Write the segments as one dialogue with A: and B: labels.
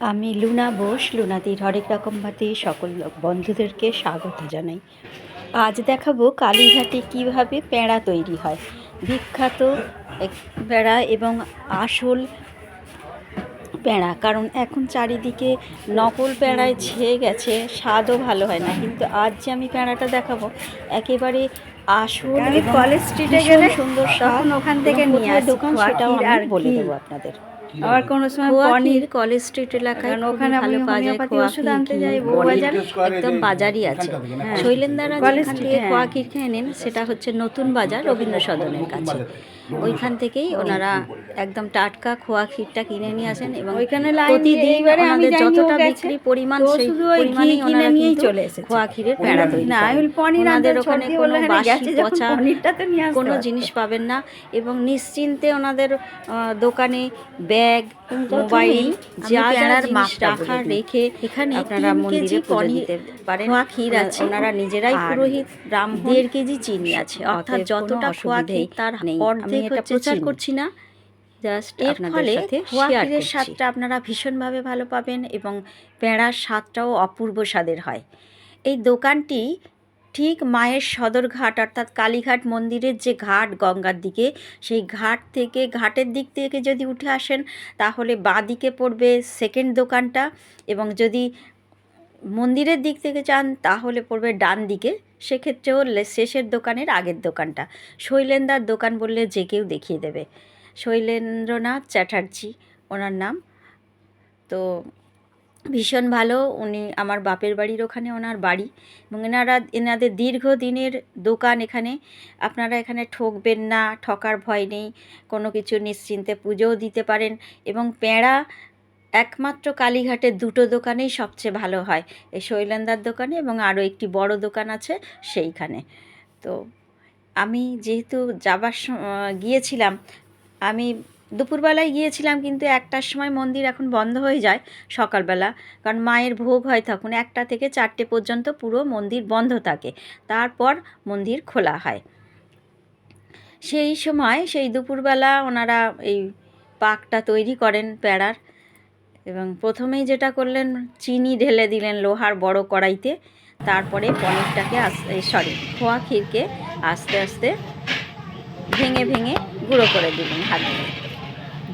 A: আমি লুনা বোস। লুনাদির হরেক রকম ভাতে সকল বন্ধুদেরকে স্বাগত জানাই। আজ দেখাবো কালীঘাটে কীভাবে পেঁড়া তৈরি হয়। বিখ্যাত এক- পেঁড়া এবং আসল পেঁড়া কারণ এখন চারিদিকে নকল পেঁড়ায় ছেয়ে গেছে স্বাদও ভালো হয় না। কিন্তু আজ যে আমি পেঁড়াটা দেখাবো একেবারে আসল
B: আমি কলেজ স্ট্রিটে গেলে
A: সুন্দর স্বাদ
B: ওখান থেকে নিয়ে
A: দোকান সেটাও আমি বলে দেবো আপনাদের।
B: আবার কোনো সময় পনির
A: কলেজ স্ট্রিট এলাকায়
B: ওখানে আমি
A: ভালো পাওয়া যায়
B: হোমিওপ্যাথি
A: খোয়াকি
B: ওষুধ আনতে যাই
A: পনির,
B: বউবাজার।
A: একদম বাজারই আছে
B: হ্যাঁ।
A: শৈলেন্দারা
B: কলেজ
A: যেখান থেকে। খোয়াকির খেয়ে নেন সেটা হচ্ছে নতুন বাজার রবীন্দ্র সদনের কাছে ওইখান থেকেই ওনারা একদম টাটকা খোয়া ক্ষীরটা কিনে নিয়ে আসেন এবং
B: ওইখানে লাইন দিয়ে
A: প্রতিদিন
B: এইবারে আমি
A: যতটা বিক্রি পরিমাণ সেই পরিমাণেই
B: কিনে
A: ওনারা
B: নিয়েই চলে এসেছে।
A: খোয়া ক্ষীরের পেড়া তৈরি
B: না
A: ওনাদের ওখানে কোনো বাসি পচা
B: পনিরটা তো নিয়ে
A: কোনো জিনিস পাবেন না এবং নিশ্চিন্তে ওনাদের দোকানে ব্যাগ মোবাইল যা যা জিনিস
B: দিই।
A: রেখে এখানে
B: আপনারা মন্দিরে পুজো দিতে
A: পারেন
B: খোয়া ক্ষীর আছে,
A: ওনারা নিজেরাই পুরোহিত ব্রাহ্মণ দেড় কেজি চিনি আছে অর্থাৎ যতটা খোয়া ক্ষীর তার
B: নেই। আমি এটা প্রচার। করছি না। জাস্ট
A: এর ফলে
B: সাথে
A: খোয়া
B: শেয়ার
A: ক্ষীরের
B: করছি।
A: স্বাদটা আপনারা ভীষণভাবে ভালো পাবেন এবং পেঁড়ার স্বাদটাও অপূর্ব স্বাদের হয়। এই দোকানটি ঠিক মায়ের সদরঘাট অর্থাৎ কালীঘাট মন্দিরের যে ঘাট গঙ্গার দিকে সেই ঘাট থেকে ঘাটের দিক থেকে যদি উঠে আসেন তাহলে বাঁ দিকে পড়বে সেকেন্ড দোকানটা এবং যদি মন্দিরের দিক থেকে চান তাহলে পড়বে ডান দিকে। সেক্ষেত্রেও শেষের দোকানের আগের দোকানটা। শৈলেন্দার দোকান বললে যে কেউ দেখিয়ে দেবে। শৈলেন্দ্রনাথ চ্যাটার্জি, ওনার নাম। তো ভীষণ ভালো, উনি আমার বাপের বাড়ির ওখানে ওনার বাড়ি। এবং এনারা, এনাদের দীর্ঘদিনের দোকান এখানে। আপনারা এখানে ঠকবেন না, ঠকার ভয় নেই। কোনো কিছু নিশ্চিন্তে পুজোও দিতে পারেন। এবং পেঁড়া একমাত্র কালীঘাটের দুটো দোকানেই সবচেয়ে ভালো হয়। এই শৈলেন্দার দোকানে এবং আরও একটি বড় দোকান আছে সেইখানে। তো আমি যেহেতু যাবার গিয়েছিলাম, আমি দুপুরবেলায় গিয়েছিলাম কিন্তু একটার সময় মন্দির এখন বন্ধ হয়ে যায় সকালবেলা। কারণ মায়ের ভোগ হয় তখন একটা থেকে চারটে পর্যন্ত পুরো মন্দির বন্ধ থাকে। তারপর মন্দির খোলা হয়। সেই সময়, সেই দুপুরবেলা ওনারা এই পাকটা তৈরি করেন প্যাড়ার এবং প্রথমেই যেটা করলেন, চিনি ঢেলে দিলেন লোহার বড় কড়াইতে। তারপরে পনিরটাকে আস্তে সরি, খোয়া ক্ষীরকে আস্তে আস্তে ভেঙে ভেঙে গুঁড়ো করে দিলেন হাত দিয়ে।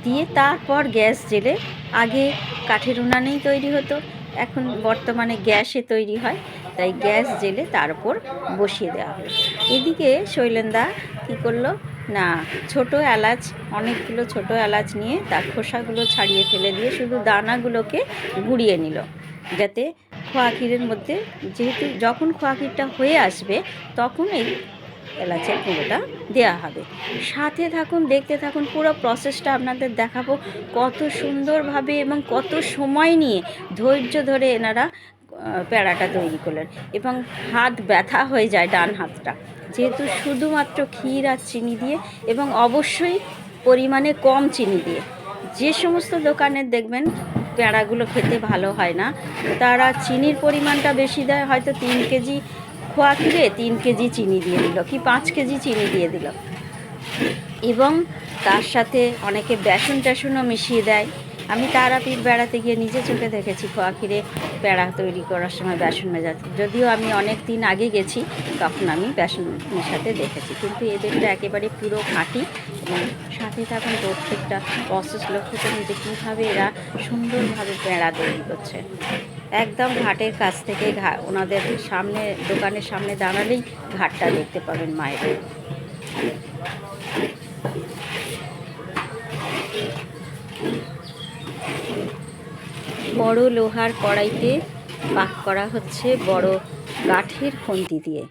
A: দিয়ে তারপর গ্যাস জেলে, আগে কাঠের উনানেই তৈরি হতো, এখন বর্তমানে গ্যাসে তৈরি হয়, তাই গ্যাস জেলে তার উপর বসিয়ে দেওয়া হলো। এদিকে শৈলেন্দা কী করল না, ছোট এলাচ, অনেকগুলো ছোট এলাচ নিয়ে তার খোসাগুলো ছাড়িয়ে ফেলে দিয়ে শুধু দানাগুলোকে গুঁড়িয়ে নিল। যাতে খোয়া ক্ষীরের মধ্যে যেহেতু যখন খোয়া ক্ষীরটা হয়ে আসবে, তখন এই এলাচের গুঁড়োটা দেওয়া হবে। সাথে থাকুন, দেখতে থাকুন, পুরো প্রসেসটা আপনাদের দেখাবো। কত সুন্দরভাবে এবং কত সময় নিয়ে ধৈর্য ধরে এনারা প্যাড়াটা তৈরি করলেন। এবং হাত ব্যথা হয়ে যায় ডান হাতটা। যেহেতু শুধুমাত্র ক্ষীর আর চিনি দিয়ে এবং অবশ্যই পরিমাণে কম চিনি দিয়ে। যে সমস্ত দোকানে দেখবেন প্যাড়াগুলো খেতে ভালো হয় না, তারা চিনির পরিমাণটা বেশি দেয়, হয়তো তিন কেজি খোয়া ক্ষীরে তিন কেজি চিনি দিয়ে দিল, কি পাঁচ কেজি চিনি দিয়ে দিল। এবং তার সাথে অনেকে বেসন টেসনও মিশিয়ে দেয়। আমি তারাপীঠ বেড়াতে গিয়ে নিজে চোখে দেখেছি খোয়াখিরে পেড়া তৈরি করার সময় বেসন মেজাতে যদিও আমি অনেক দিন আগে গেছি, তখন আমি বেসন মেশাতে দেখেছি। কিন্তু এদেরটা একেবারে পুরো খাঁটি এবং সাথে থাকুন প্রত্যেকটা প্রসেস লক্ষ্য করুন যে কীভাবে এরা সুন্দরভাবে পেড়া তৈরি করছে। একদম ঘাটের কাছ থেকে ঘা, ওনাদের সামনে, দোকানের সামনে দাঁড়ালেই ঘাটটা দেখতে পাবেন মায়ের। বড় লোহার কড়াইতে পাক করা হচ্ছে বড় কাঠের খন্তি দিয়ে।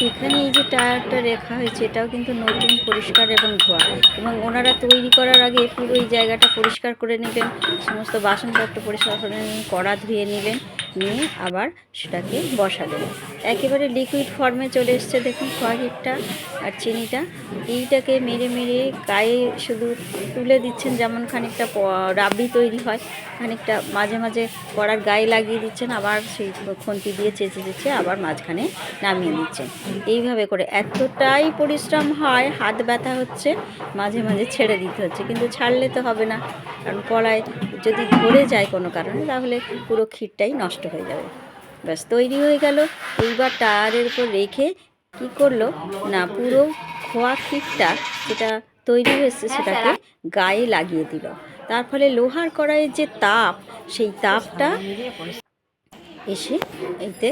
A: একটা রেখা হয়েছে, এটাও কিন্তু নতুন, পরিষ্কার এবং ধোয়া। এবং ওনারা তৈরি করার আগে পুরো এই জায়গাটা পরিষ্কার করে নেবেন, সমস্ত বাসনপত্র পরিষ্কার করে নেবেন কড়া ধুয়ে নিলেন নিয়ে আবার সেটাকে বসালেন একেবারে লিকুইড ফর্মে চলে এসছে দেখুন খোয়াগিরটা আর চিনিটা। এইটাকে মেরে মেরে গায়ে শুধু তুলে দিচ্ছেন যেমন খানিকটা রাবড়ি তৈরি হয়, খানিকটা মাঝে মাঝে কড়ার গায়ে লাগিয়ে দিচ্ছেন, আবার সেই খুন্তি দিয়ে চেঁচে চেঁচে আবার মাঝখানে নামিয়ে দিচ্ছেন এইভাবে করে এতটাই পরিশ্রম হয়, হাত ব্যথা হচ্ছে, মাঝে মাঝে ছেড়ে দিতে হচ্ছে, কিন্তু ছাড়লে তো হবে না। কারণ কড়াই যদি ধরে যায় কোনো কারণে, তাহলে পুরো ক্ষীরটাই নষ্ট হয়ে যাবে। ব্যাস তৈরি হয়ে গেল। এইবার টায়ারের উপর রেখে কি করল? না পুরো খোয়া ক্ষীরটা যেটা তৈরি হয়েছে সেটাকে গায়ে লাগিয়ে দিল। তার ফলে লোহার কড়াইয়ের যে তাপ সেই তাপটা এসে এতে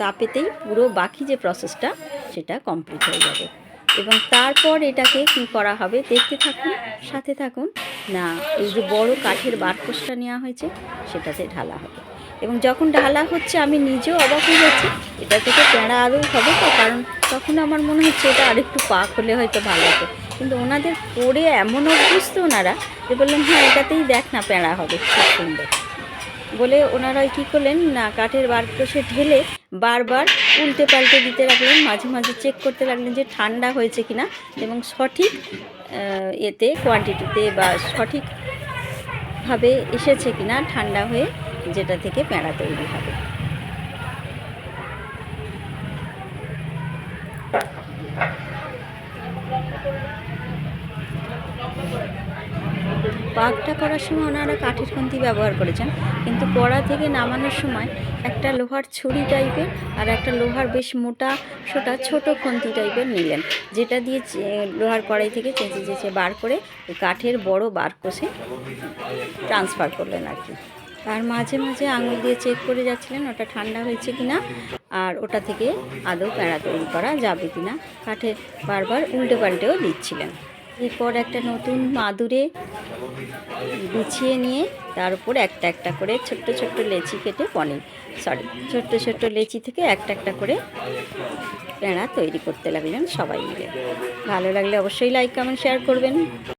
A: তাপেতেই পুরো বাকি যে প্রসেসটা সেটা কমপ্লিট হয়ে যাবে। এবং তারপর এটাকে কি করা হবে? দেখতে থাকুন সাথে থাকুন। না এই যে বড় কাঠের বারকোষটা নেওয়া হয়েছে সেটাতে ঢালা হবে। এবং যখন ঢালা হচ্ছে, আমি নিজেও অবাক হয়ে যাচ্ছি, এটা থেকে পেঁড়া আরও হবে তো? কারণ তখন আমার মনে হচ্ছে এটা আরেকটু পাক হলে হয়তো ভালো হতো। কিন্তু ওনাদের পরে এমন অভ্যস্ত ওনারা যে বললেন হ্যাঁ এটাতেই দেখ না প্যাঁড়া হবে, খুব সুন্দর। বলে ওনারা কী করলেন, না, কাঠের বারকোষে ঢেলে বারবার উল্টে পাল্টে দিতে লাগলেন, মাঝে মাঝে চেক করতে লাগলেন যে ঠান্ডা হয়েছে কিনা এবং সঠিক এতে কোয়ান্টিটিতে বা সঠিকভাবে এসেছে কিনা, ঠান্ডা হয়ে যেটা থেকে প্যাঁড়া তৈরি হবে। পাকটা করার সময় ওনারা কাঠের খুন্তি ব্যবহার করেছেন, কিন্তু কড়া থেকে নামানোর সময় একটা লোহার ছুরি টাইপের আর একটা লোহার বেশ মোটা সোটা ছোট খুন্তি টাইপের নিলেন, যেটা দিয়ে লোহার কড়াই থেকে চেঁচে চেঁচে বার করে কাঠের বড় বার কষে ট্রান্সফার করলেন আর কি। আর মাঝে মাঝে আঙুল দিয়ে চেক করে যাচ্ছিলেন ওটা ঠান্ডা হয়েছে কিনা আর ওটা থেকে আদৌ প্যাঁড়া তৈরি করা যাবে কিনা কাঠে বারবার উল্টে পাল্টেও দিচ্ছিলেন। এরপর একটা নতুন মাদুরে বিছিয়ে নিয়ে তার উপর একটা একটা করে ছোট্ট ছোট্ট লেচি কেটে পনির সরি ছোট্ট ছোট্ট লেচি থেকে একটা একটা করে প্যাঁড়া তৈরি করতে লাগলেন সবাই মিলে। ভালো লাগলে অবশ্যই লাইক কমেন্ট শেয়ার করবেন।